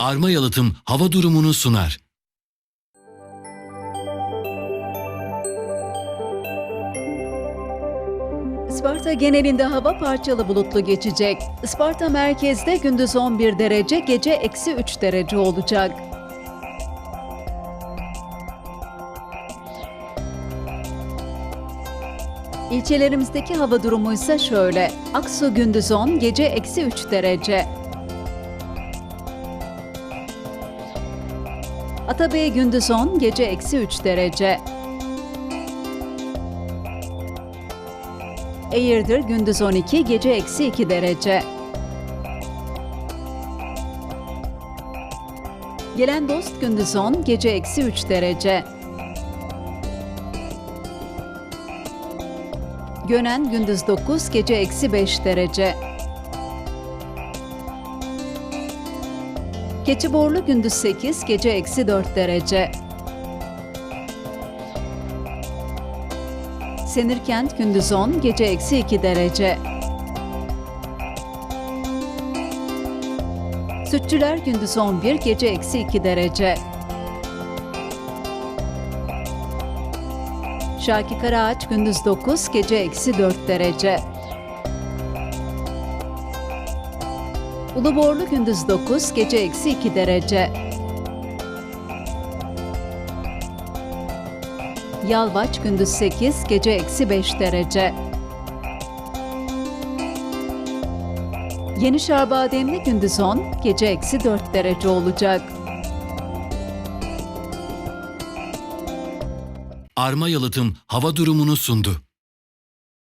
Arma Yalıtım hava durumunu sunar. Isparta genelinde hava parçalı bulutlu geçecek. Isparta merkezde gündüz 11 derece, gece eksi 3 derece olacak. İlçelerimizdeki hava durumu ise şöyle. Aksu gündüz 10, gece eksi 3 derece. Atabey gündüz 10, gece eksi 3 derece. Eğirdir gündüz 12, gece eksi 2 derece. Gelen dost gündüz 10, gece eksi 3 derece. Gönen gündüz 9, gece eksi 5 derece. Keçiborlu gündüz 8, gece eksi 4 derece. Senirkent gündüz 10, gece eksi 2 derece. Sütçüler gündüz 11, gece eksi 2 derece. Şaki Karaağaç gündüz 9, gece eksi 4 derece. Uluborlu gündüz 9, gece eksi 2 derece. Yalvaç gündüz 8, gece eksi 5 derece. Yeni Şarbademli gündüz 10, gece eksi 4 derece olacak. Arma Yalıtım hava durumunu sundu.